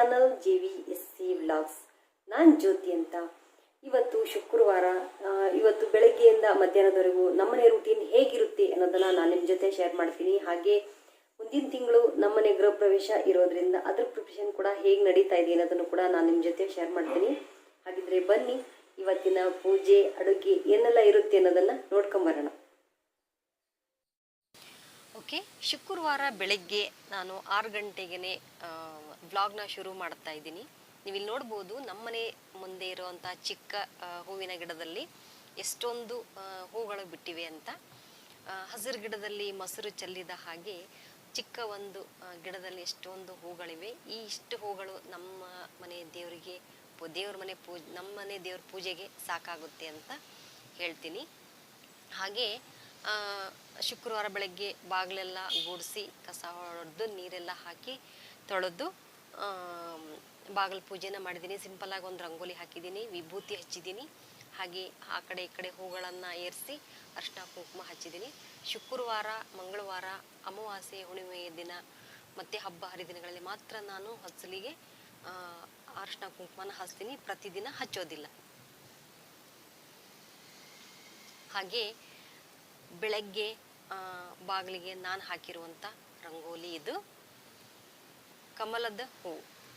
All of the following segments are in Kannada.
Channel J V S C vlogs ನಾನು ಜ್ಯೋತಿ ಅಂತ. ಇವತ್ತು ಶುಕ್ರವಾರ ಇವತ್ತು ಬೆಳಗ್ಗೆಯಿಂದ ಮಧ್ಯಾಹ್ನದವರೆಗೂ ನಮ್ಮನೆ ರೂಟೀನ್ ಹೇಗಿರುತ್ತೆ ಅನ್ನೋದನ್ನ ನಾನು ನಿಮ್ಮ ಜೊತೆ ಶೇರ್ ಮಾಡ್ತೀನಿ. ಹಾಗೆ ಮುಂದಿನ ತಿಂಗಳು ನಮ್ಮನೆ ಗೃಹ ಪ್ರವೇಶ ಇರೋದ್ರಿಂದ ಅದ್ರ ಪ್ರಿಪ್ರೇಷನ್ ಕೂಡ ಹೇಗೆ ನಡೀತಾ ಇದೆ ಅನ್ನೋದನ್ನು ಕೂಡ ನಾನು ನಿಮ್ಮ ಜೊತೆ ಶೇರ್ ಮಾಡ್ತೀನಿ. ಹಾಗಿದ್ರೆ ಬನ್ನಿ, ಇವತ್ತಿನ ಪೂಜೆ, ಅಡುಗೆ ಏನೆಲ್ಲ ಇರುತ್ತೆ ಅನ್ನೋದನ್ನು ನೋಡ್ಕೊಂಬರೋಣ ಓಕೆ, ಶುಕ್ರವಾರ ಬೆಳಗ್ಗೆ ನಾನು ಆರು ಗಂಟೆಗೆ ಬ್ಲಾಗ್ನ ಶುರು ಮಾಡ್ತಾ ಇದ್ದೀನಿ. ನೀವು ಇಲ್ಲಿ ನೋಡ್ಬೋದು ನಮ್ಮನೆ ಮುಂದೆ ಇರುವಂಥ ಚಿಕ್ಕ ಹೂವಿನ ಗಿಡದಲ್ಲಿ ಎಷ್ಟೊಂದು ಹೂಗಳು ಬಿಟ್ಟಿವೆ ಅಂತ. ಹಸಿರು ಗಿಡದಲ್ಲಿ ಮೊಸರು ಚೆಲ್ಲಿದ ಹಾಗೆ ಚಿಕ್ಕ ಒಂದು ಗಿಡದಲ್ಲಿ ಎಷ್ಟೊಂದು ಹೂಗಳಿವೆ. ಈ ಇಷ್ಟು ಹೂಗಳು ನಮ್ಮ ಮನೆ ದೇವರಿಗೆ ದೇವ್ರ ಮನೆ ಪೂಜೆ ನಮ್ಮ ಮನೆ ದೇವ್ರ ಪೂಜೆಗೆ ಸಾಕಾಗುತ್ತೆ ಅಂತ ಹೇಳ್ತೀನಿ. ಹಾಗೆ ಶುಕ್ರವಾರ ಬೆಳಗ್ಗೆ ಬಾಗಿಲೆಲ್ಲ ಗುಡಿಸಿ ಕಸ ಹೊಡೆದು ನೀರೆಲ್ಲ ಹಾಕಿ ತೊಳೆದು ಬಾಗಿಲು ಪೂಜೆನ ಮಾಡಿದ್ದೀನಿ. ಸಿಂಪಲಾಗಿ ಒಂದು ರಂಗೋಲಿ ಹಾಕಿದ್ದೀನಿ, ವಿಭೂತಿ ಹಚ್ಚಿದ್ದೀನಿ. ಹಾಗೆ ಆ ಕಡೆ ಈ ಕಡೆ ಹೂಗಳನ್ನು ಏರಿಸಿ ಅರ್ಶಿನ ಕುಂಕುಮ ಹಚ್ಚಿದ್ದೀನಿ. ಶುಕ್ರವಾರ, ಮಂಗಳವಾರ, ಅಮಾವಾಸ್ಯೆ ಹುಣ್ಣಿಮೆಯ ದಿನ ಮತ್ತು ಹಬ್ಬ ಹರಿದಿನಗಳಲ್ಲಿ ಮಾತ್ರ ನಾನು ಹಸಲಿಗೆ ಅರ್ಶಿನ ಕುಂಕುಮನ ಹಚ್ತೀನಿ. ಪ್ರತಿದಿನ ಹಚ್ಚೋದಿಲ್ಲ. ಹಾಗೆ ಬೆಳಗ್ಗೆ ಬಾಗಿಲಿಗೆ ನಾನು ಹಾಕಿರುವಂಥ ರಂಗೋಲಿ ಇದು. ಕಮಲದ ಹೂ.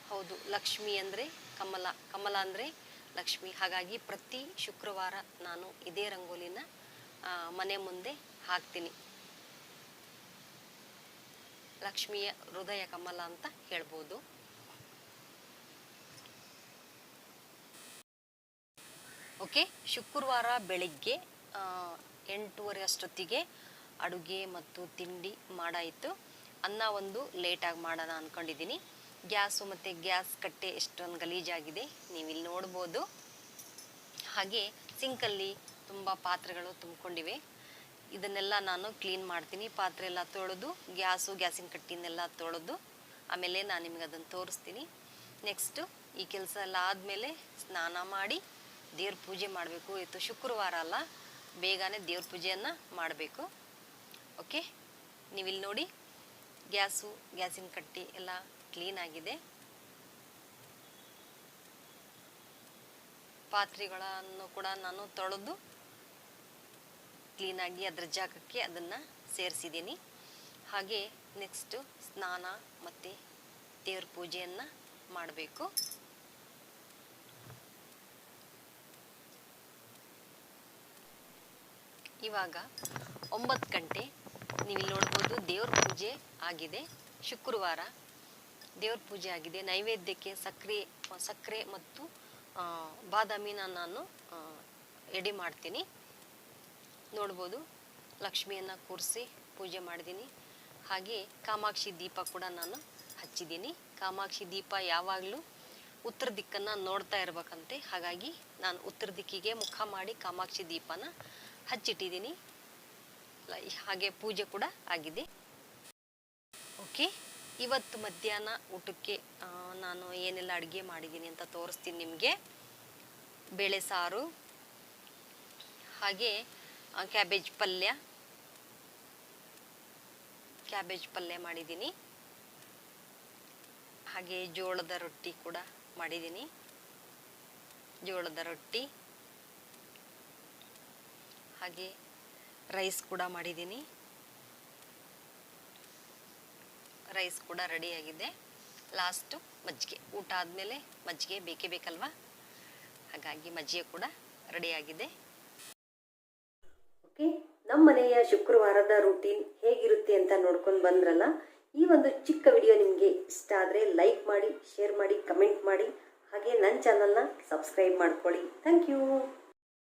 ಹೌದು, ಲಕ್ಷ್ಮಿ ಅಂದರೆ ಕಮಲ. ಕಮಲ ಅಂದರೆ ಲಕ್ಷ್ಮಿ. ಹಾಗಾಗಿ ಪ್ರತಿ ಶುಕ್ರವಾರ ನಾನು ಇದೇ ರಂಗೋಲಿನ ಮನೆ ಮುಂದೆ ಹಾಕ್ತೀನಿ. ಲಕ್ಷ್ಮಿಯ ಹೃದಯ ಕಮಲ ಅಂತ ಹೇಳ್ಬೋದು. ಓಕೆ, ಶುಕ್ರವಾರ ಬೆಳಿಗ್ಗೆ ಎಂಟೂವರೆ ಅಷ್ಟೊತ್ತಿಗೆ ಅಡುಗೆ ಮತ್ತು ತಿಂಡಿ ಮಾಡಾಯಿತು. ಅನ್ನ ಒಂದು ಲೇಟಾಗಿ ಮಾಡೋಣ ಅಂದ್ಕೊಂಡಿದ್ದೀನಿ ಗ್ಯಾಸು ಮತ್ತು ಗ್ಯಾಸ್ ಕಟ್ಟೆ ಎಷ್ಟೊಂದು ಗಲೀಜಾಗಿದೆ ನೀವು ಇಲ್ಲಿ ನೋಡ್ಬೋದು. ಹಾಗೆ ಸಿಂಕಲ್ಲಿ ತುಂಬ ಪಾತ್ರೆಗಳು ತುಂಬಿಕೊಂಡಿವೆ. ಇದನ್ನೆಲ್ಲ ನಾನು ಕ್ಲೀನ್ ಮಾಡ್ತೀನಿ. ಪಾತ್ರೆ ಎಲ್ಲ ತೊಳೆದು, ಗ್ಯಾಸು, ಗ್ಯಾಸಿನ ಕಟ್ಟಿನೆಲ್ಲ ತೊಳೆದು, ಆಮೇಲೆ ನಾನು ನಿಮಗೆ ಅದನ್ನು ತೋರಿಸ್ತೀನಿ. ನೆಕ್ಸ್ಟು ಈ ಕೆಲಸ ಎಲ್ಲ ಆದಮೇಲೆ ಸ್ನಾನ ಮಾಡಿ ದೇವ್ರ ಪೂಜೆ ಮಾಡಬೇಕು. ಇವತ್ತು ಶುಕ್ರವಾರ ಅಲ್ಲ. ಬೇಗನೆ ದೇವ್ರ ಪೂಜೆಯನ್ನು ಮಾಡಬೇಕು. ಓಕೆ ನೀವಿಲ್ಲಿ ನೋಡಿ, ಗ್ಯಾಸು, ಗ್ಯಾಸಿನ ಕಟ್ಟಿ ಎಲ್ಲ ಕ್ಲೀನ್ ಆಗಿದೆ. ಪಾತ್ರೆಗಳನ್ನು ಕೂಡ ನಾನು ತೊಳೆದು ಕ್ಲೀನಾಗಿ ಅದರ ಜಾಗಕ್ಕೆ ಅದನ್ನು ಸೇರಿಸಿದ್ದೀನಿ. ಹಾಗೆ ನೆಕ್ಸ್ಟು ಸ್ನಾನ ಮತ್ತು ದೇವ್ರ ಪೂಜೆಯನ್ನು ಮಾಡಬೇಕು. ಇವಾಗ ಒಂಬತ್ತು ಗಂಟೆ. ನೀವು ಇಲ್ಲಿ ನೋಡ್ಬೋದು ದೇವ್ರ ಪೂಜೆ ಆಗಿದೆ. ಶುಕ್ರವಾರ ದೇವ್ರ ಪೂಜೆ ಆಗಿದೆ. ನೈವೇದ್ಯಕ್ಕೆ ಸಕ್ಕರೆ ಸಕ್ಕರೆ ಮತ್ತು ಬಾದಾಮಿನ ನಾನು ರೆಡಿ ಮಾಡ್ತೀನಿ. ನೋಡ್ಬೋದು ಲಕ್ಷ್ಮಿಯನ್ನು ಕೂರಿಸಿ ಪೂಜೆ ಮಾಡಿದ್ದೀನಿ. ಹಾಗೆ ಕಾಮಾಕ್ಷಿ ದೀಪ ಕೂಡ ನಾನು ಹಚ್ಚಿದ್ದೀನಿ. ಕಾಮಾಕ್ಷಿ ದೀಪ ಯಾವಾಗಲೂ ಉತ್ತರ ದಿಕ್ಕನ್ನು ನೋಡ್ತಾ ಇರಬೇಕಂತೆ. ಹಾಗಾಗಿ ನಾನು ಉತ್ತರ ದಿಕ್ಕಿಗೆ ಮುಖ ಮಾಡಿ ಕಾಮಾಕ್ಷಿ ದೀಪನ ಹಚ್ಚಿಟ್ಟಿದ್ದೀನಿ. ಹಾಗೆ ಪೂಜೆ ಕೂಡ ಆಗಿದೆ. ಓಕೆ. ಇವತ್ತು ಮಧ್ಯಾಹ್ನ ಊಟಕ್ಕೆ ನಾನು ಏನೆಲ್ಲ ಅಡುಗೆ ಮಾಡಿದ್ದೀನಿ ಅಂತ ತೋರಿಸ್ತೀನಿ ನಿಮಗೆ. ಬೇಳೆ ಸಾರು, ಹಾಗೆ ಕ್ಯಾಬೇಜ್ ಪಲ್ಯ. ಕ್ಯಾಬೇಜ್ ಪಲ್ಯ ಮಾಡಿದ್ದೀನಿ. ಹಾಗೆ ಜೋಳದ ರೊಟ್ಟಿ ಕೂಡ ಮಾಡಿದ್ದೀನಿ. ಜೋಳದ ರೊಟ್ಟಿ. ಹಾಗೆ ರೈಸ್ ಕೂಡ ಮಾಡಿದ್ದೀನಿ. ರೈಸ್ ಕೂಡ ರೆಡಿಯಾಗಿದೆ ಲಾಸ್ಟು ಮಜ್ಜಿಗೆ. ಊಟ ಆದಮೇಲೆ ಮಜ್ಜಿಗೆ ಬೇಕೇ ಬೇಕಲ್ವಾ? ಹಾಗಾಗಿ ಮಜ್ಜಿಗೆ ಕೂಡ ರೆಡಿಯಾಗಿದೆ ಓಕೆ ನಮ್ಮ ಮನೆಯ ಶುಕ್ರವಾರದ ರೂಟೀನ್ ಹೇಗಿರುತ್ತೆ ಅಂತ ನೋಡ್ಕೊಂಡು ಬಂದ್ರಲ್ಲ, ಈ ಒಂದು ಚಿಕ್ಕ ವಿಡಿಯೋ ನಿಮಗೆ ಇಷ್ಟ ಆದರೆ ಲೈಕ್ ಮಾಡಿ ಶೇರ್ ಮಾಡಿ ಕಮೆಂಟ್ ಮಾಡಿ, ಹಾಗೆ ನನ್ನ ಚಾನಲ್ನ ಸಬ್ಸ್ಕ್ರೈಬ್ ಮಾಡ್ಕೊಳ್ಳಿ. Thank you